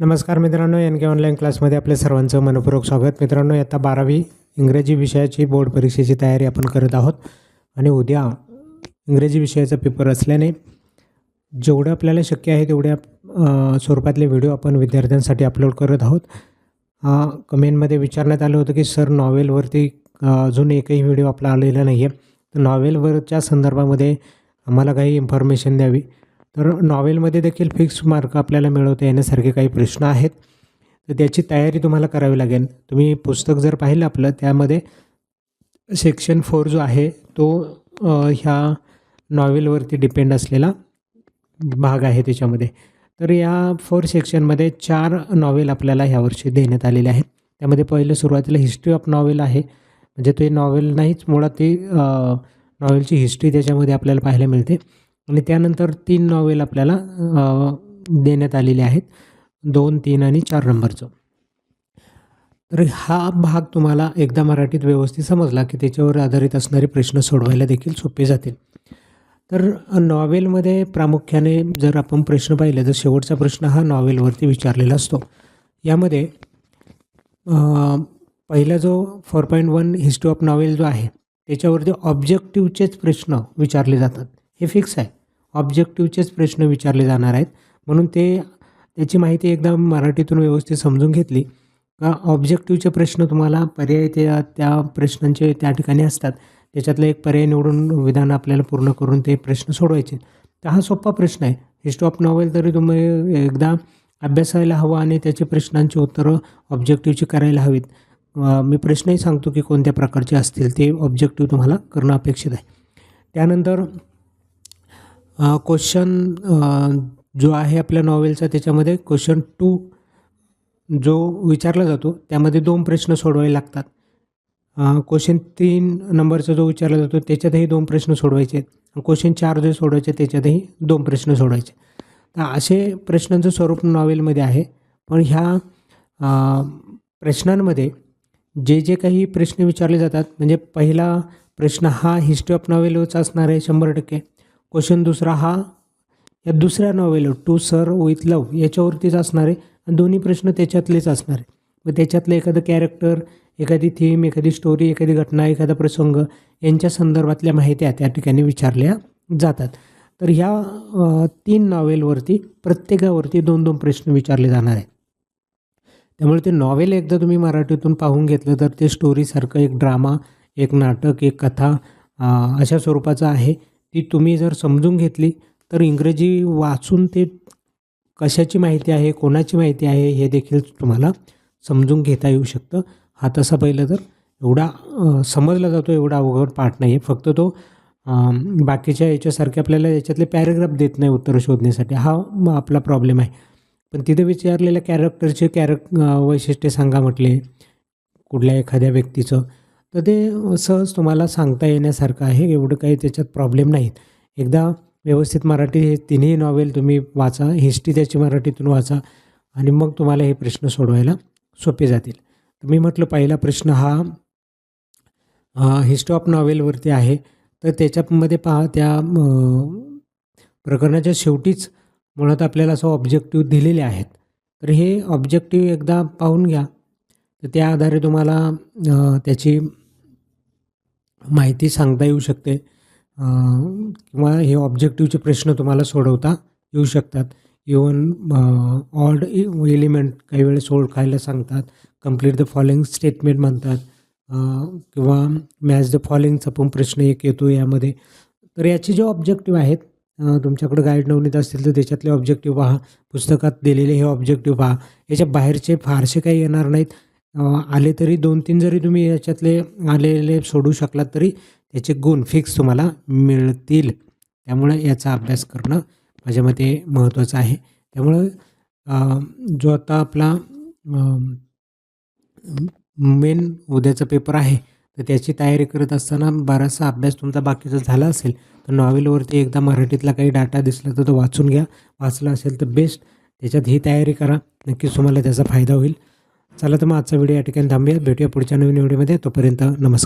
नमस्कार मित्रांनो एन के ऑनलाईन क्लासमध्ये आपल्या सर्वांचं मनपूर्वक स्वागत. मित्रांनो आता बारावी इंग्रजी विषयाची बोर्ड परीक्षेची तयारी आपण करत आहोत. आणि उद्या इंग्रजी विषयाचा पेपर असल्याने जेवढं आपल्याला शक्य आहे तेवढ्या स्वरूपातले व्हिडिओ आपण विद्यार्थ्यांसाठी अपलोड करत आहोत. कमेंटमध्ये विचारण्यात आलं होतं की सर नॉवेलवरती अजून एकही व्हिडिओ आपला आलेला नाही आहे तर नॉवेलवरच्या संदर्भामध्ये आम्हाला काही इन्फॉर्मेशन द्यावी. तर नॉवेलमध्ये देखील फिक्स मार्क आपल्याला मिळवता येण्यासारखे काही प्रश्न आहेत. तर त्याची तयारी तुम्हाला करावी लागेल. तुम्ही पुस्तक जर पाहिलं आपलं त्यामध्ये सेक्शन फोर जो आहे तो ह्या नॉवेलवरती डिपेंड असलेला भाग आहे त्याच्यामध्ये. तर या फोर सेक्शनमध्ये चार नॉवेल आपल्याला ह्यावर्षी देण्यात आलेले आहेत. त्यामध्ये पहिलं सुरुवातीला हिस्ट्री ऑफ नॉवेल आहे. म्हणजे ते नॉवेल नाहीच मुळात ती नॉवेलची हिस्ट्री त्याच्यामध्ये आपल्याला पाहायला मिळते. आणि त्यानंतर तीन नॉवेल आपल्याला देण्यात आलेले आहेत. दोन तीन आणि चार नंबरचं. तर हा भाग तुम्हाला एकदा मराठीत व्यवस्थित समजला की त्याच्यावर आधारित असणारे प्रश्न सोडवायला देखील सोपे जातील. तर नॉवेलमध्ये प्रामुख्याने जर आपण प्रश्न पाहिले तर शेवटचा प्रश्न हा नॉवेलवरती विचारलेला असतो. यामध्ये पहिला जो four point one history of novel जो आहे त्याच्यावरती ऑब्जेक्टिव्हचेच प्रश्न विचारले जातात. हे फिक्स आहे. ऑब्जेक्टिव्हचेच प्रश्न विचारले जाणार आहेत. म्हणून ते त्याची माहिती एकदा मराठीतून व्यवस्थित समजून घेतली. का ऑब्जेक्टिव्हचे प्रश्न तुम्हाला पर्याय त्या त्या प्रश्नांचे त्या ठिकाणी असतात. त्याच्यातलं एक पर्याय निवडून विधान आपल्याला पूर्ण करून ते प्रश्न सोडवायचे तर हा सोपा प्रश्न आहे. हिस्ट्री ऑफ नॉवेल तरी तुम्ही एकदा अभ्यासायला हवा आणि त्याचे प्रश्नांची उत्तरं ऑब्जेक्टिव्हची करायला हवीत. मी प्रश्नही सांगतो की कोणत्या प्रकारचे असतील ते ऑब्जेक्टिव्ह तुम्हाला करणं अपेक्षित आहे. त्यानंतर क्वेश्चन जो आहे आपल्या नॉवेलचा त्याच्यामध्ये क्वेश्चन टू जो विचारला जातो त्यामध्ये दोन प्रश्न सोडवावे लागतात. क्वेश्चन तीन नंबरचा जो विचारला जातो त्याच्यातही दोन प्रश्न सोडवायचे आहेत. क्वेश्चन चार जे सोडवायचे त्याच्यातही दोन प्रश्न सोडवायचे तर असे प्रश्नांचं स्वरूप नॉवेलमध्ये आहे. पण ह्या प्रश्नांमध्ये जे जे काही प्रश्न विचारले जातात म्हणजे पहिला प्रश्न हा हिस्ट्री ऑफ नॉवेलचा असणार आहे शंभर टक्के. क्वेश्चन दुसरा हा. या दुसऱ्या novel To Sir with Love याच्यावरतीच असणार आहे आणि दोन्ही प्रश्न त्याच्यातलेच असणार आहे. मग त्याच्यातलं एखादं कॅरेक्टर एखादी थीम एखादी स्टोरी एखादी घटना एखादा प्रसंग यांच्या संदर्भातल्या माहित्या त्या ठिकाणी विचारल्या जातात. तर ह्या तीन नॉवेलवरती प्रत्येकावरती दोन दोन प्रश्न विचारले जाणार आहेत. त्यामुळे ते नॉवेल एकदा तुम्ही मराठीतून पाहून घेतलं तर ते स्टोरीसारखं एक ड्रामा एक नाटक एक कथा अशा स्वरूपाचं आहे. ती तुम्ही जर समजून घेतली तर इंग्रजी वाचून ते कशाची माहिती आहे कोणाची माहिती आहे हे देखील तुम्हाला समजून घेता येऊ शकतं. हा तसा पहिलं तर एवढा समजला जातो एवढा अवघड पाठ नाही आहे फक्त तो बाकीच्या याच्यासारखे आपल्याला याच्यातले पॅरेग्राफ देत नाही उत्तरं शोधण्यासाठी. हा आपला प्रॉब्लेम आहे. पण तिथे विचारलेल्या कॅरेक्टरचे कॅरेक् वैशिष्ट्ये सांगा म्हटले कुठल्या एखाद्या व्यक्तीचं. तर ते सहज तुम्हाला सांगता येण्यासारखं आहे. एवढं काही त्याच्यात प्रॉब्लेम नाहीत. एकदा व्यवस्थित मराठी हे तिन्ही नॉवेल तुम्ही वाचा हिस्ट्री त्याची मराठीतून वाचा आणि मग तुम्हाला हे प्रश्न सोडवायला सोपे जातील. तर मी म्हटलं पहिला प्रश्न हा हिस्ट्री ऑफ नॉवेलवरती आहे. तर त्याच्यामध्ये पहा त्या प्रकरणाच्या शेवटीच मुळात आपल्याला असं ऑब्जेक्टिव्ह दिलेले आहेत. तर हे ऑब्जेक्टिव्ह एकदा पाहून घ्या. तर त्या आधारे तुम्हाला त्याची माहिती सांगता येऊ शकते. किंवा हे ऑब्जेक्टिव्हचे प्रश्न तुम्हाला सोडवता येऊ शकतात. इवन ऑड एलिमेंट काही वेळेस ओळखायला सांगतात. कंप्लीट द फॉलोइंग स्टेटमेंट म्हणतात. किंवा मॅच द फॉलोइंगचा पण प्रश्न एक येतो यामध्ये. तर याचे जे ऑब्जेक्टिव्ह आहेत तुमच्याकडे गाईड नवनीत असतील तर त्याच्यातले ऑब्जेक्टिव्ह पहा. पुस्तकात दिलेले हे ऑब्जेक्टिव्ह पहा. याच्या बाहेरचे फारसे काही येणार नाहीत. आले तरी दोन तीन जरी तुम्ही याच्यातले आलेले सोडू शकलात तरी त्याचे गुण फिक्स तुम्हाला मिळतील. त्यामुळे याचा अभ्यास करणं माझ्या मते महत्त्वाचं आहे. त्यामुळं जो आता आपला मेन उद्याचा पेपर आहे तर त्याची तयारी करत असताना बराचसा अभ्यास तुमचा बाकीचा झाला असेल तर नॉवेलवरती एकदा मराठीतला काही डाटा दिसला तर तो वाचून घ्या. वाचला असेल तर बेस्ट त्याच्यात ही तयारी करा. नक्कीच तुम्हाला त्याचा फायदा होईल. चला तर मग आजचा व्हिडिओ या ठिकाणी थांबूया. भेटूया पुढच्या नवीन व्हिडिओमध्ये. तोपर्यंत नमस्कार.